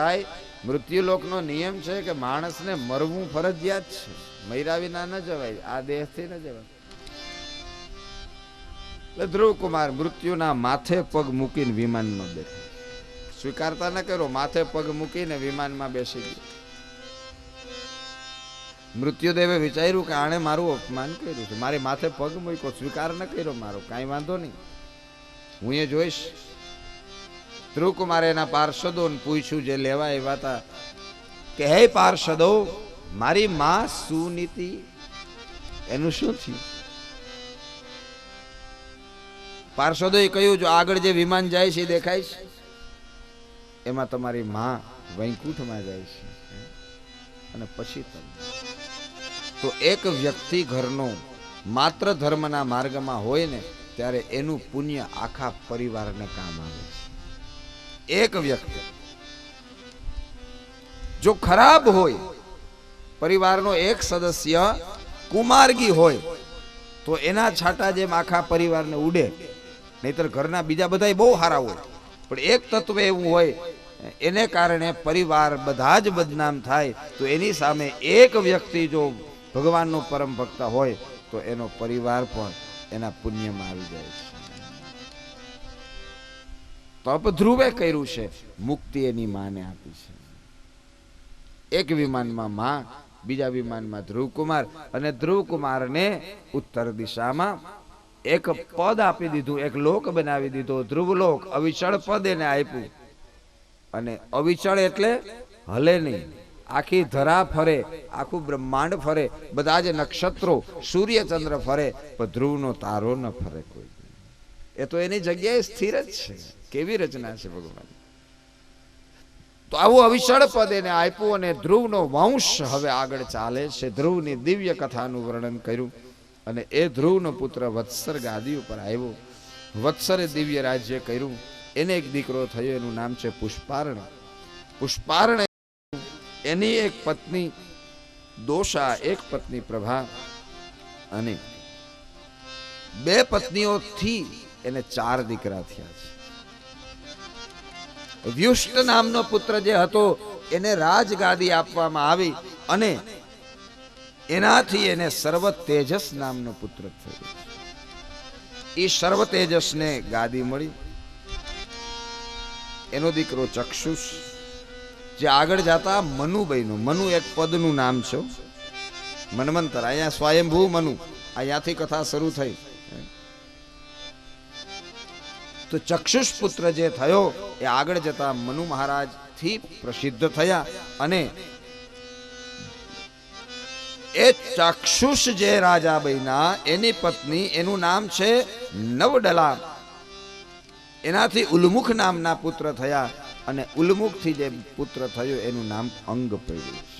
થાય. મૃત્યુલોકનો નિયમ છે કે માણસને મરવું ફરજિયાત છે. મૈરા વિના ન જવાય, આ દેહથી ન જવાય. એટલે ધ્રુવ કુમાર મૃત્યુના માથે પગ મૂકીને વિમાનમાં બેઠો. સ્વીકારતા ન કર્યો માથે પગ મૂકીને વિમાનમાં બેસી ગયો. મૃત્યુદેવે વિચાર્યું કે આણે મારું અપમાન કર્યું છે. મારી માથે પગ મૂક્યો, સ્વીકાર ન કર્યો મારો, કાંઈ વાંધો નહીં. હું એ જોઈશ. ધ્રુવકુમારે એના પાર્ષદોને પૂછ્યું જે લેવા એવા હતા કે, હે પાર્ષદો, મારી માં સુનીતિ એનું શું થયું? પાર્ષદોએ કહ્યું, જો આગળ જે વિમાન જાય છે એ દેખાય છે. એમાં તમારી માં વૈકુંઠમાં જાય છે. અને પછી તમે તો એક વ્યક્તિ ઘરનો માત્ર ધર્મના માર્ગમાં હોય ને, ત્યારે એનું પુણ્ય આખા પરિવારને કામ આવે છે. એક વ્યક્તિ જો ખરાબ હોય, પરિવારનો એક સદસ્ય કુમાર્ગી હોય, તો એના છાટા જેમ આખા પરિવારને ઉડે. નહીતર ઘરના બીજા બધા બહુ સારા હોય. પણ એક તત્વ એવું હોય, એને કારણે પરિવાર બધા જ બદનામ થાય, તો એની સામે એક વ્યક્તિ જો ભગવાનનો પરમ ભક્ત હોય, તો એનો પરિવાર પણ એના પુણ્યમાં આવી જાય છે. તપ ધ્રુવે કર્યું છે. મુક્તિ એની માને આપી છે. એક વિમાનમાં માં, બીજા વિમાનમાં ધ્રુવકુમાર અને ધ્રુવકુમારને ઉત્તર દિશામાં એક પદ આપી દીધું, એક લોક બનાવી દીધો, ધ્રુવલોક, અવિચળ પદ એને આપ્યું. અને અવિચળ એટલે હલે નહીં. આખી ધરા ફરે, આખું બ્રહ્માંડ ફરે, બધા જ નક્ષત્રો સૂર્ય ચંદ્ર ફરે, પણ ધ્રુવનો તારો ન ફરે કોઈ. એ તો એની જગ્યાએ સ્થિર જ છે. કેવી રચના છે ભગવાન? તો આવું અવિચળ પદ એને આપ્યું અને ધ્રુવનો વંશ હવે આગળ ચાલે છે. ધ્રુવની દિવ્ય કથાનું વર્ણન કર્યું અને એ ધ્રુવનો પુત્ર વત્સર ગાદી ઉપર આવ્યો. વત્સરે દિવ્ય રાજ્ય કર્યું. એને એક દીકરો થયો, એનું નામ છે પુષ્પારણ. પુષ્પારણ એની એક પત્ની, દોષા એક પત્ની પ્રભા અને બે પત્નીઓથી એને ચાર દીકરા થયા છે. વ્યુષ્ટ નામનો પુત્ર જે હતો, એને રાજગાદી આપવામાં આવી અને એનાથી એને સર્વ તેજસ નામનો પુત્ર થયો. એ સર્વ તેજસને ગાદી મળી. એનો દીકરો ચક્ષુષ, જે આગળ જતા મનુબઈનું મનુ એક પદનું નામ છે. મનમંતર, અહીંયા સ્વયંભૂ મનુ. અહીંયાથી કથા શરૂ થઈ. તો ચક્ષુષ પુત્ર જે થયો એ આગળ જતા મનુ મહારાજથી પ્રસિદ્ધ થયા અને એ ચક્ષુષ જે રાજા એની પત્ની, એનું નામ છે નવડલા એનાથી ઉલ્મુખ નામના પુત્ર થયા અને ઉલ્મુખથી જે પુત્ર થયો એનું નામ અંગ પડ્યું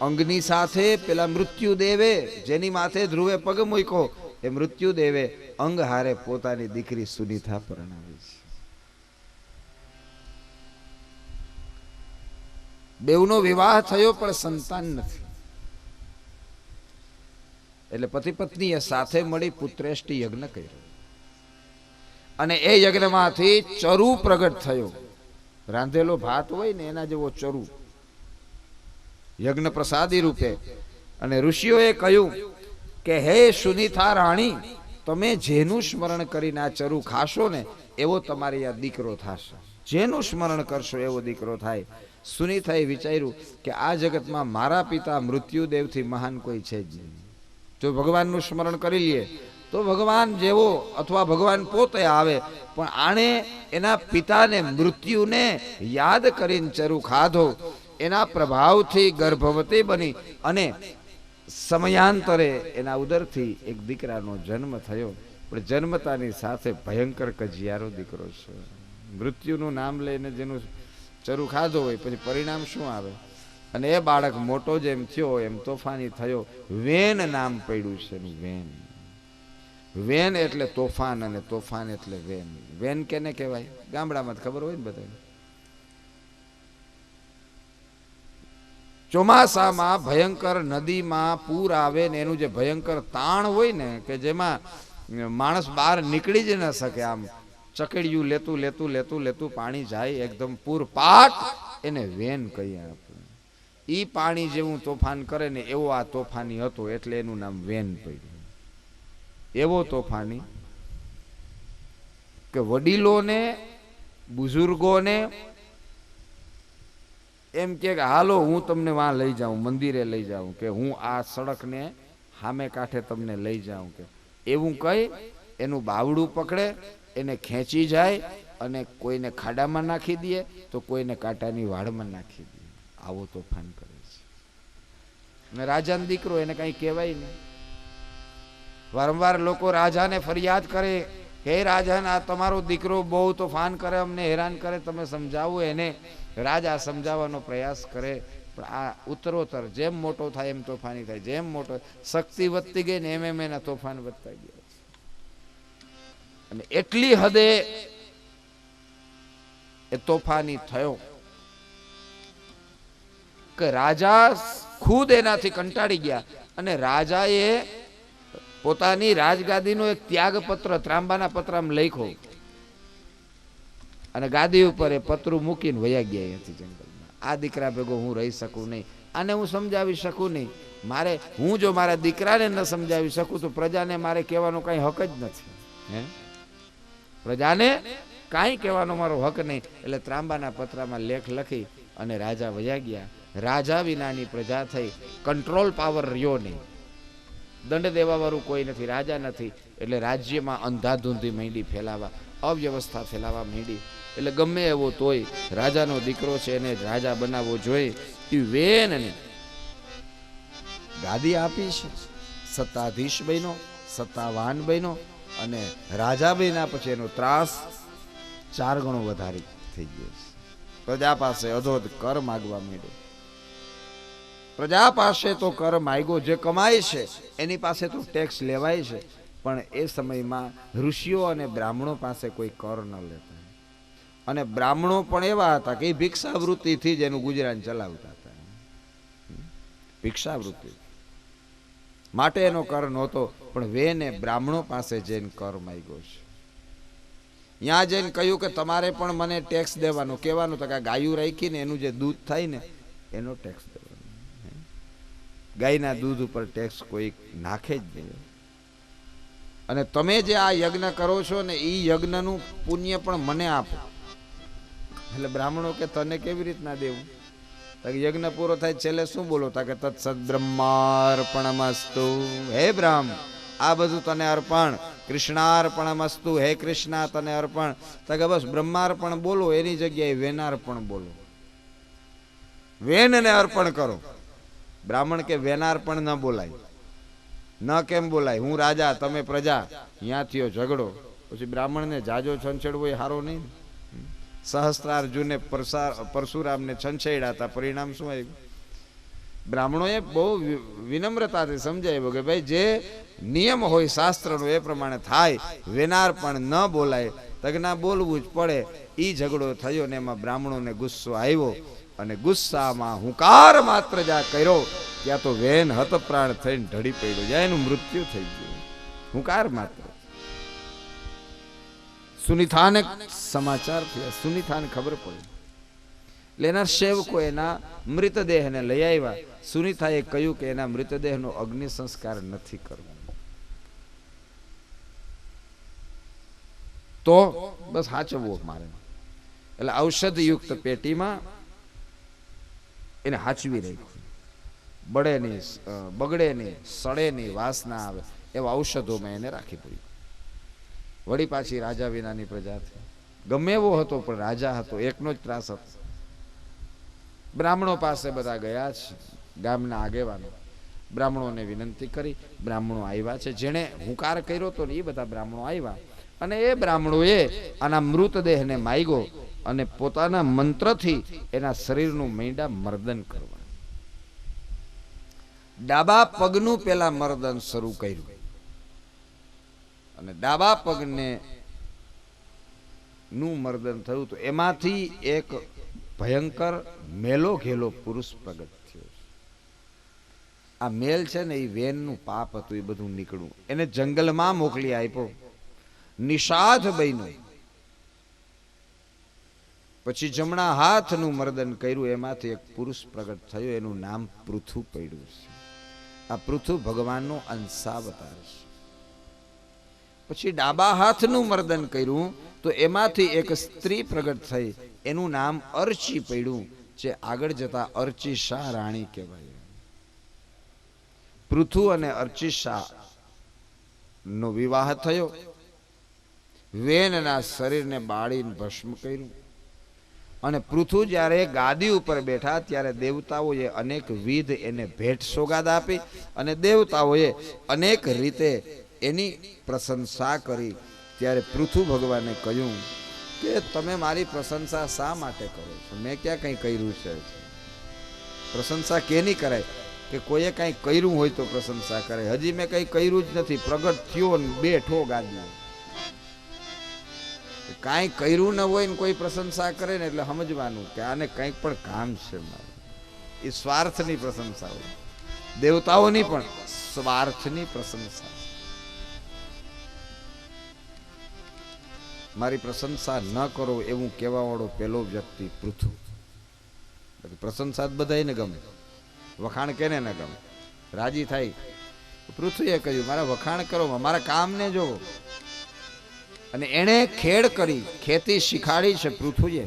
અંગની સાથે પેલા મૃત્યુ દેવે જેની માથે ધ્રુવે પગ મૂક્યો એ મૃત્યુદેવે અંગ હારે પોતાની દીકરી સુનિતા પરણાવી છે. બેવનો વિવાહ થયો પણ સંતાન નથી. એટલે પતિ પત્નીએ સાથે મળી પુત્રેષ્ટિ યજ્ઞ કર્યો. અને એ યજ્ઞમાંથી ચરુ પ્રગટ થયો. રાંધેલો ભાત હોય ને એના જેવો ચરુ. યજ્ઞ પ્રસાદી રૂપે. અને ઋષિઓએ કહ્યું કે, હે સુનિથા રાણી, તમે જેનું સ્મરણ કરીને આ ચરુ ખાશો ને, એવો તમારી આ દીકરો થશે. જેનું સ્મરણ કરશો એવો દીકરો થાય. સુનીથાએ વિચાર્યું કે, આ જગતમાં મારા પિતા મૃત્યુદેવથી મહાન કોઈ છે જ નહીં. જો ભગવાનનું સ્મરણ કરી લઈએ તો ભગવાન જેવો અથવા ભગવાન પોતે આવે, પણ આણે એના પિતાને મૃત્યુને યાદ કરીને ચરુ ખાધો. એના પ્રભાવથી ગર્ભવતી બની અને સમયાંતરે એના ઉદરથી એક દીકરાનો જન્મ થયો. પણ જન્મતાની સાથે ભયંકર કજિયારો દીકરો છે. મૃત્યુનું નામ લઈને જેનું ચરુ ખાધો હોય, પછી પરિણામ શું આવે? અને એ બાળક મોટો જેમ થયો, એમ તોફાની થયો. વેન નામ પડ્યું છે વેન. વેન એટલે તોફાન અને તોફાન એટલે વેન. વેન કેને કહેવાય? ગામડામાં ખબર હોય ને બધા ચોમાસામાં ભયંકર નદીમાં પૂર આવે ને એનું જે ભયંકર તાણ હોય ને કે જેમાં માણસ બહાર નીકળી જ ન શકે આમ, ચકડિયું લેતું લેતું લેતું લેતું પાણી જાય, એકદમ પૂરપાટ એને વેન કહીએ આપણે. એ પાણી જેવું તોફાન કરે ને એવો આ તોફાની હતો એટલે એનું નામ વેન પડ્યું. એવો તોફાની કે વડીલોને, બુઝુર્ગોને એમ કે હાલો, હું તમને વાં લઈ જાઉં, મંદિરે લઈ જાઉં. કે, હું આ સડકને સામે કાંઠે તમને લઈ જાઉં. કે, એવું કહી એનું બાવડું પકડે, એને ખેંચી જાય અને કોઈને ખાડામાં નાખી દે, તો કોઈને કાંટાની વાડમાં નાખી દે. આવો તોફાન કરે છે. અને રાજાનો દીકરો એને કાંઈ કહેવાય નહીં. વારંવાર લોકો રાજાને ફરિયાદ કરે હે રાજા આ તમારો દીકરો બહુ તોફાન કરે, અમને હેરાન કરે, તમે સમજાવો એને. રાજા સમજાવવાનો પ્રયાસ કરે, પણ આ ઉત્તરોત્તર જેમ મોટો થાય એમ તોફાની થાય, જેમ મોટો શક્તિ વધતી ગઈ ને એમ એમ એના તોફાન વધતા ગયા અને એટલી હદે એ તોફાની થયો કે રાજા ખુદ એનાથી કંટાળી ગયા અને રાજાએ પોતાની રાજગાદીનો એક ત્યાગપત્ર, ત્રાંબાના પત્રમાં લખ્યો. અને ગાદી ઉપર એ પતરું મૂકીને વયા ગયા અહીંયાથી જંગલમાં. આ દીકરા ભેગો હું રહી શકું નહીં. આને હું સમજાવી શકું નહીં. મારે, હું જો મારા દીકરાને ન સમજાવી શકું તો પ્રજાને મારે કહેવાનો કાંઈ હક જ નથી. હે? પ્રજાને કાંઈ કહેવાનો મારો હક નહીં. એટલે ત્રાંબાના પત્રમાં લેખ લખી અને રાજા વયા ગયા. રાજા વિનાની પ્રજા થઈ. કંટ્રોલ પાવર રહ્યો નહીં. દંડ દેવાવાળું કોઈ નથી, રાજા નથી. એટલે રાજ્યમાં અંધાધૂંધી માંડી, ફેલાવા, અવ્યવસ્થા ફેલાવા માંડી. એટલે ગમે એવો તોય રાજાનો દીકરો છે એને રાજા બનાવવો જોઈએ. એ વેનને ગાદી આપી છે. સત્તાધીશ બન્યો, સત્તાવાન બન્યો અને રાજા બન્યા પછી એનો ત્રાસ ચાર ગણો વધારે થઈ ગયો પ્રજા પાસે અધોધ કર માગવા માંડ્યો. પ્રજા પાસે તો કર માયગો જે કમાય છે, એની પાસે તો ટેક્સ લેવાય છે. પણ એ સમયમાં ઋષિઓ અને બ્રાહ્મણો પાસે કોઈ કર ન લેતા. અને બ્રાહ્મણો પણ એવા હતા કે એ ભિક્ષાવૃત્તિથી જ એનું ગુજરાન ચલાવતા હતા. ભિક્ષાવૃત્તિ. માટે એનો કર નહોતો, પણ વેને બ્રાહ્મણો પાસે જઈને કર માગ્યો છે. ત્યાં જઈને કહ્યું કે તમારે પણ મને ટેક્સ દેવાનો. કહેવાનું તો કે ગાયું રાખીને એનું જે દૂધ થાય ને, એનો ટેક્સ દેવાનો. ગાયના દૂધ ઉપર ટેક્સ કોઈ નાખે જ નહીં. અને તમે જે આ યજ્ઞ કરો છો ને એ યજ્ઞનું પુણ્ય પણ મને આપો. એટલે બ્રાહ્મણો કે તને કેવી રીતના દેવું? યજ્ઞ પૂરો થાય છેલ્લે શું બોલો? તા કે તત્સદ બ્રહ્માર્પણમસ્તુ હે બ્રાહ્મ, આ બધું તને અર્પણ. કૃષ્ણાર્પણમસ્તુ. હે કૃષ્ણ, તને અર્પણ. તકે બસ બ્રહ્માર્પણ બોલો, એની જગ્યાએ વેનાર્પણ બોલો. વેનને અર્પણ કરો. બ્રાહ્મણ કે વેનાર્પણ ન બોલાય. ન કેમ બોલાય? હું રાજા, તમે પ્રજા. ત્યાં થયો ઝઘડો. પછી બ્રાહ્મણને જાજો છંછેડવો એ સારો નહીં સહસ્ત્રાર્જુને પરશુરામને છંછેડ્યા હતા. પરિણામ શું આવ્યું? બ્રાહ્મણોએ બહુ વિનમ્રતાથી સમજાવ્યું કે ભાઈ, જે નિયમ હોય શાસ્ત્રનો એ પ્રમાણે થાય. વેનાર પણ ન બોલાય. તગના બોલવું જ પડે. એ ઝઘડો થયો ને એમાં બ્રાહ્મણોને ગુસ્સો આવ્યો. અને ગુસ્સામાં હુંકાર માત્ર જા કર્યો, ત્યાં તો વેન હતપ્રાણ થઈને ઢળી પડ્યો. જ્યાં એનું મૃત્યુ થઈ ગયું. હુંકાર માત્ર. સુનિથાને સમાચાર થયા. સુનિથાને ખબર પડી. એટલે સેવકો એના મૃતદેહને લઈ આવ્યા. સુનિથાએ કહ્યું કે એના મૃતદેહનો અગ્નિ સંસ્કાર નથી કરવો. તો બસ સાચવવો મારે એટલે ઔષધયુક્ત પેટીમાં એને હાચવી રાખ્યું બળે નહીં બગડે નહીં સડે નહીં વાસ ના આવે એવા ઔષધોમાં એને રાખી પડ્યું વળી પાછી રાજા વિનાની પ્રજા થઈ. ગમે એવો હતો, પણ રાજા હતો, એકનો જ ત્રાસ હતો. બ્રાહ્મણો પાસે બધા ગયા છે ગામના આગેવાનો. બ્રાહ્મણોને વિનંતી કરી, બ્રાહ્મણો આવ્યા છે. જેણે હુંકાર કર્યો હતો ને એ બધા બ્રાહ્મણો આવ્યા. અને એ બ્રાહ્મણોએ આના મૃતદેહને માગ્યો. અને પોતાના મંત્રથી એના શરીરનું મૈંડા મર્દન કરવા ડાબા પગનું પેલા મર્દન શરૂ કર્યું. અને ડાબા પગને નું મર્દન થયું તો એમાંથી એક ભયંકર મેલો ઘેલો પુરુષ પ્રગટ થયો. આ મેલ છે ને એ વેનનું પાપ હતું, એ બધું નીકળ્યું. એને જંગલમાં મોકલી આપ્યો. નિષાદ બન્યો. પછી જમણા હાથનું મર્દન કર્યું, એમાંથી એક પુરુષ પ્રગટ થયો, એનું નામ પૃથુ પડ્યું છે. આ પૃથુ ભગવાનનો અંશાવતાર છે. પછી ડાબા હાથનું મર્દન કર્યું, તો એમાંથી એક સ્ત્રી પ્રગટ થઈ, એનું નામ અર્ચી પડ્યું, જે આગળ જતા અર્ચી શાહ રાણી કહેવાય. પૃથુ અને અર્ચી શાહ નો વિવાહ થયો. વેનના શરીરને બાળીને ભસ્મ કર્યું. અને પૃથુ જ્યારે ગાદી ઉપર બેઠા ત્યારે દેવતાઓએ અનેક વિધ એને ભેટ સોગાદ આપી અને દેવતાઓએ અનેક રીતે એની પ્રશંસા કરી. ત્યારે પૃથુ ભગવાને કહ્યું કે, તમે મારી પ્રશંસા શા માટે કરો છો? મેં ક્યાં કંઈ કર્યું છે? પ્રશંસા કેની કરાય? કે કોઈએ કંઈ કર્યું હોય તો પ્રશંસા કરે. હજી મેં કંઈ કર્યું જ નથી. પ્રગટ થયો ને બેઠો ગાદી કાંઈ કર્યું ન હોય ને કોઈ પ્રશંસા કરે ને એટલે સમજવાનું કે આને કંઈક પણ કામ છે મારે. એ સ્વાર્થની પ્રશંસા હોય. દેવતાઓની પણ સ્વાર્થની પ્રશંસા. મારી પ્રશંસા ન કરો એવું કહેવાવાળો પેલો વ્યક્તિ પૃથુ પ્રશંસા જ બધાને ગમે. વખાણ કેને ન ગમે? રાજી થાય. પૃથ્વીએ કહ્યું, મારા વખાણ કરો, મારા કામને જોવો. અને એણે ખેડ કરી, ખેતી શીખાડી છે પૃથ્વીએ.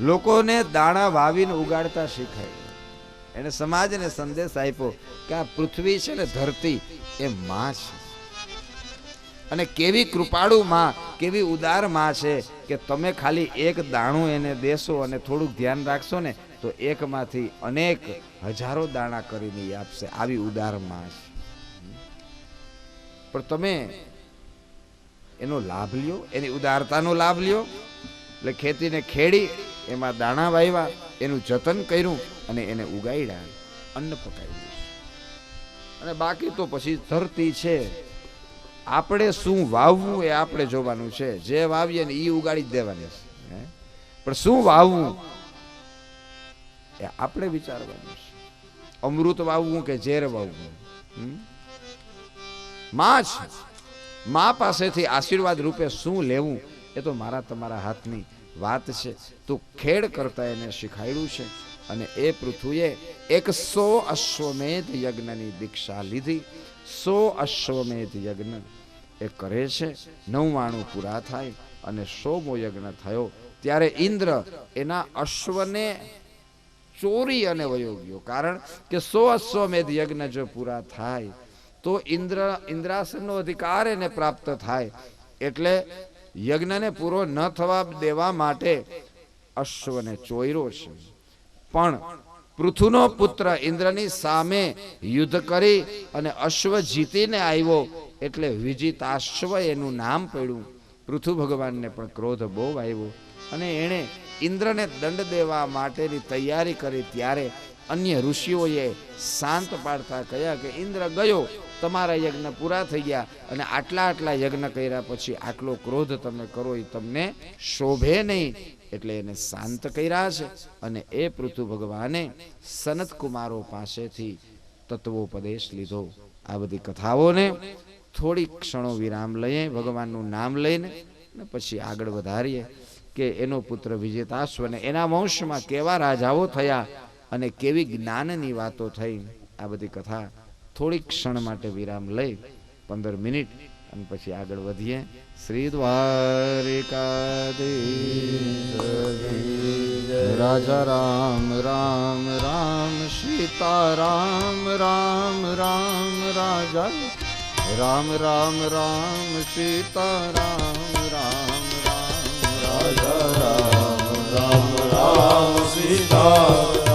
લોકોને દાણા વાવીને ઉગાડતા શીખાય. એને સમાજને સંદેશ આપ્યો કે આ પૃથ્વી છે ને ધરતી, એ માં છે. અને કેવી કૃપાળુ માં, કેવી ઉદારમાં છે કે તમે ખાલી એક દાણું એને દેશો અને થોડુંક ધ્યાન રાખશો ને, તો એકમાંથી અનેક હજારો દાણા કરીને આપશે. આવી ઉદારમાં છે. પણ તમે એનો લાભ લ્યો, એની ઉદારતાનો લાભ લ્યો. એટલે ખેતીને ખેડી, એમાં દાણા વાવ્યા એનું જતન કર્યું અને એને ઉગાડ્યા અન્ન પકાવ્યું અને બાકી તો પછી ધરતી છે. આપણે શું વાવવું એ આપણે જોવાનું છે. જે વાવીએ ને એ ઉગાડી જ દેવાની છે? પણ શું વાવવું એ આપણે વિચારવાનું છે. અમૃત વાવવું કે ઝેર વાવવું? હમ? માં છે મા પાસેથી આશીર્વાદ રૂપે શું લેવું એ તો મારા તમારા હાથની વાત છે. તો ખેડ કરતા એને શીખાયડું છે અને એ પૃથ્વીએ એક સો અશ્વમેધ યજ્ઞની દીક્ષા લીધી. સો અશ્વમેધ યજ્ઞ એ કરે છે. નવ્વાણું પૂરા થાય અને સોમો યજ્ઞ થયો. ત્યારે ઇન્દ્ર એના અશ્વને ચોરી અને વયો ગયો. કારણ કે સો અશ્વમેધ યજ્ઞ જો પૂરા થાય તો ઇન્દ્ર, ઇન્દ્રાસનનો અધિકાર એને પ્રાપ્ત થાય. એટલે યજ્ઞને પૂરો ન થવા દેવા માટે અશ્વને ચોર્યો છે. પણ પૃથુનો પુત્ર ઇન્દ્રની સામે યુદ્ધ કરી અને અશ્વ જીતીને આવ્યો એટલે વિજિતાશ્વ એનું નામ પડ્યું. પૃથુ ભગવાનને પણ ક્રોધ બહુ આવ્યો અને એણે ઇન્દ્રને દંડ દેવા માટેની તૈયારી કરી ત્યારે અન્ય ઋષિઓએ શાંત પાડતા કહ્યા કે ઇન્દ્ર ગયો તમારા યજ્ઞ પૂરા થઈ ગયા અને આટલા આટલા યજ્ઞ કર્યા પછી આટલો ક્રોધ તમે કરો એ તમને શોભે નહીં. એટલે એને શાંત કર્યા છે અને એ પૃથુ ભગવાને સનત કુમારો પાસેથી તત્વોપદેશ લીધો. આ બધી કથાઓને થોડી ક્ષણો વિરામ લઈએ, ભગવાનનું નામ લઈને ને પછી આગળ વધારીએ કે એનો પુત્ર વિજેતાશ્વ અને એના વંશમાં કેવા રાજાઓ થયા અને કેવી જ્ઞાનની વાતો થઈ. આ બધી કથા થોડીક ક્ષણ માટે વિરામ લઈ પંદર મિનિટ અને પછી આગળ વધીએ શ્રી દ્વારિકા રાજા રામ રામ રામ સીતા રામ રામ રામ રાજા રામ રામ રામ સીતા રામ રામ રામ રાજા રામ રામ રામ સીતા